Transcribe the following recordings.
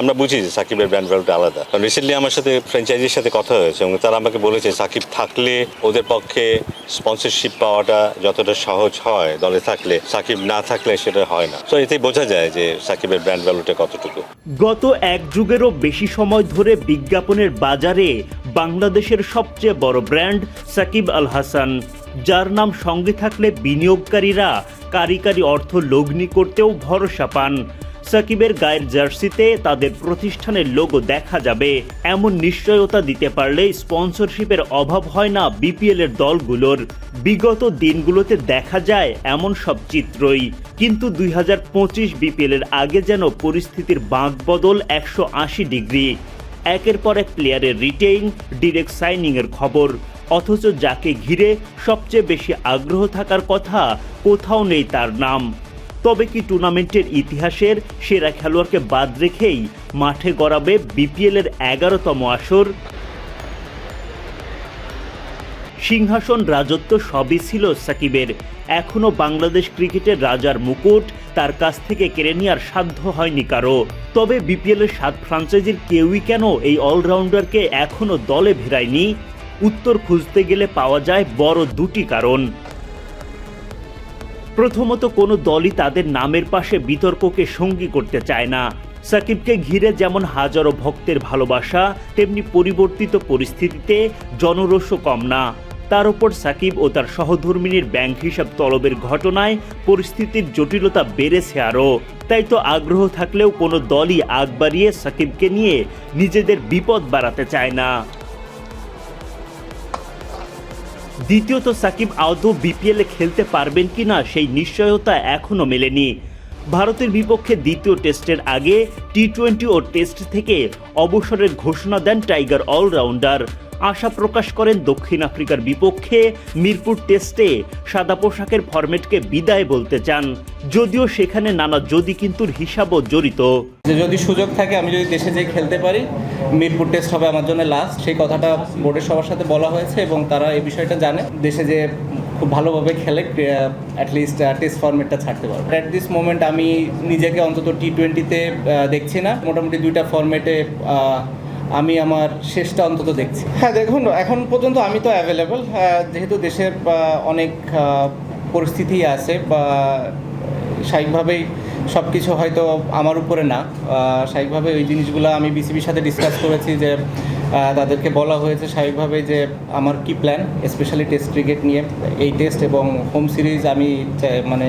আমরা বুঝি যে সাকিবের ব্র্যান্ড ভ্যালুটা আলাদা। কারণ রিসেন্টলি আমার সাথে ফ্র্যাঞ্চাইজির সাথে কথা হয়েছে এবং তারা আমাকে বলেছে, সাকিব থাকলে ওদের পক্ষে স্পন্সরশিপ পাওয়াটা যতটা সহজ হয়, দলে থাকলে। সাকিব না থাকলে সেটা হয় না। তো এতেই বোঝা যায় যে সাকিবের ব্র্যান্ড ভ্যালুটা কতটুকু। গত এক যুগেরও বেশি সময় ধরে বিজ্ঞাপনের বাজারে বাংলাদেশের সবচেয়ে বড় ব্র্যান্ড সাকিব আল হাসান, যার নাম সঙ্গে থাকলে বিনিয়োগকারীরা কারি কারি অর্থ লগ্নি করতেও ভরসা পান। সাকিবের গায়ের জার্সিতে তাদের প্রতিষ্ঠানের লোগো দেখা যাবে। এমন নিশ্চয়তা দিতে পারলে স্পন্সরশিপের অভাব হয় না বিপিএল এর দলগুলোর। বিগত দিনগুলোতে দেখা যায় এমন সব চিত্রই। কিন্তু দুই হাজার পঁচিশ বিপিএল এর আগে যেন পরিস্থিতির বাঁক বদল একশো আশি ডিগ্রি। একের পর এক প্লেয়ারের রিটেইন ডিরেক্ট সাইনিং এর খবর। অথচ যাকে ঘিরে সবচেয়ে বেশি আগ্রহ থাকার কথা কোথাও নেই তার নাম। তবে কি টুর্নামেন্টের ইতিহাসের সেরা খেলোয়াড়কে বাদ রেখেই মাঠে গড়াবে বিপিএল এর এগারোতম আসর? সিংহাসন রাজত্ব সবই ছিল সাকিবের। এখনও বাংলাদেশ ক্রিকেটের রাজার মুকুট, তার কাছ থেকে কেড়ে নেওয়ার সাধ্য হয়নি কারও। তবে বিপিএল এর সাত ফ্রাঞ্চাইজির কেউই কেন এই অলরাউন্ডারকে এখনও দলে ভেরায়নি উত্তর খুঁজতে গেলে পাওয়া যায় বড় দুটি কারণ। প্রথমত কোনো দলই তাদের নামের পাশে বিতর্ককে সঙ্গী করতে চায় না। সাকিবকে ঘিরে যেমন হাজারো ভক্তের ভালোবাসা, তেমনি পরিবর্তিত পরিস্থিতিতে জনরোষও কম না। তার উপর সাকিব ও তার সহধর্মিনীর ব্যাংক হিসাব তলবের ঘটনায় পরিস্থিতির জটিলতা বেড়েছে আরও। তাই তো আগ্রহ থাকলেও কোনো দলই আগ বাড়িয়ে সাকিবকে নিয়ে নিজেদের বিপদ বাড়াতে চায় না। দ্বিতীয়ত সাকিব আদৌ বিপিএলে খেলতে পারবেন কিনা সেই নিশ্চয়তা এখনও মেলেনি। ভারতের বিপক্ষে দ্বিতীয় টেস্টের আগে টি টোয়েন্টি ও টেস্ট থেকে অবসরের ঘোষণা দেন টাইগার অলরাউন্ডার। আশা প্রকাশ করেন দক্ষিণ আফ্রিকার বিপক্ষে মিরপুর টেস্টে সাদা পোশাকের ফরম্যাটকে বিদায় বলতে চান। যদিও সেখানে নানা যদি কিন্তুর হিসাবও জড়িত। যে যদি সুযোগ থাকে, আমি যদি দেশে যেয়ে খেলতে পারি, মিরপুর টেস্ট হবে আমার জন্য লাস্ট সেই কথাটা বোর্ডের সবার সাথে বলা হয়েছে এবং তারা এই বিষয়টা জানে। দেশে যে খুব ভালোভাবে খেলে অ্যাটলিস্ট টেস্ট ফর্মেটটা ছাড়তে পারবে। অ্যাট দিস মোমেন্ট আমি নিজেকে অন্তত টি টোয়েন্টিতে দেখছি না। মোটামুটি দুইটা ফর্মেটে আমি আমার শেষটা অন্তত দেখছি। হ্যাঁ দেখুন, এখন পর্যন্ত আমি তো অ্যাভেলেবল যেহেতু দেশের অনেক পরিস্থিতি আছে বা, স্বাভাবিকভাবেই সব কিছু হয়তো আমার উপরে না। স্বাভাবিকভাবে ওই জিনিসগুলো আমি বিসিবির সাথে ডিসকাস করেছি যে তাদেরকে বলা হয়েছে স্বাভাবিকভাবে যে, আমার কি প্ল্যান স্পেশালি টেস্ট ক্রিকেট নিয়ে। এই টেস্ট এবং হোম সিরিজ আমি মানে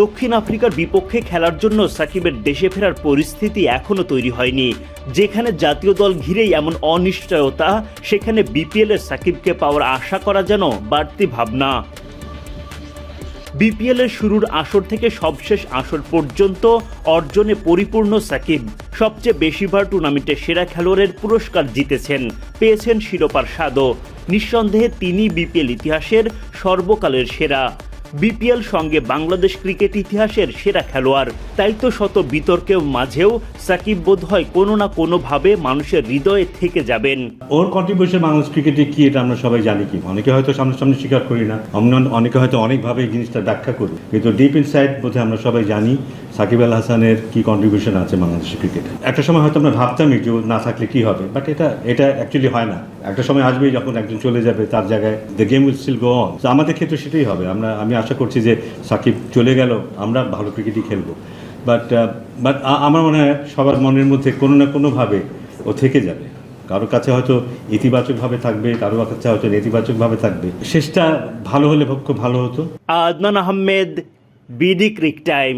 দক্ষিণ আফ্রিকার বিপক্ষে খেলার জন্য সাকিবের দেশে ফেরার পরিস্থিতি এখনও তৈরি হয়নি। যেখানে জাতীয় দল ঘিরেই এমন অনিশ্চয়তা, সেখানে বিপিএল এর সাকিবকে পাওয়ার আশা করা যেন বাড়তি ভাবনা। বিপিএল এর শুরুর আসর থেকে সবশেষ আসর পর্যন্ত অর্জনে পরিপূর্ণ সাকিব। সবচেয়ে বেশিবার টুর্নামেন্টের সেরা খেলোয়াড়ের পুরস্কার জিতেছেন, পেয়েছেন শিরোপার স্বাদও। নিঃসন্দেহে তিনি বিপিএল ইতিহাসের সর্বকালের সেরা। বিপিএল সঙ্গে বাংলাদেশ ক্রিকেট ইতিহাসের সেরা খেলোয়াড়। তাই তো শত বিতর্কের মাঝেও সাকিব বোধ হয় কোনো না কোনোভাবে মানুষের হৃদয়ে থেকে যাবেন। ওর কন্ট্রিবিউশন বাংলাদেশ ক্রিকেটে কি এটা আমরা সবাই জানি কি? অনেকে হয়তো সামনাসামনি স্বীকার করি না। অনেকে হয়তো অনেকভাবে এই জিনিসটা ব্যাখ্যা করি। কিন্তু ডিপ ইনসাইড বোধ আমরা সবাই জানি সাকিব আল হাসানের কি কন্ট্রিবিউশন আছে বাংলাদেশের ক্রিকেটে একটা সময় হয়তো আমরা ভাবতামই যে না থাকলে কি হবে? বাট এটা এটা অ্যাকচুয়ালি হয় না। একটা সময় আসবে যখন একজন চলে যাবে, তার জায়গায় the game will still go on তো আমাদের ক্ষেত্রে সেটাই হবে। আমরা, আমি আশা করছি যে সাকিব চলে গেল, আমরা ভালো ক্রিকেটই খেলব। বাট বাট আমার মনে হয় সবার মনের মধ্যে কোনো না কোনোভাবে ও থেকে যাবে। কারোর কাছে হয়তো ইতিবাচকভাবে থাকবে কারোর কাছে হয়তো নেতিবাচকভাবে থাকবে। শেষটা ভালো হলে খুব ভালো হতো। Adnan Ahmed, BD cric time.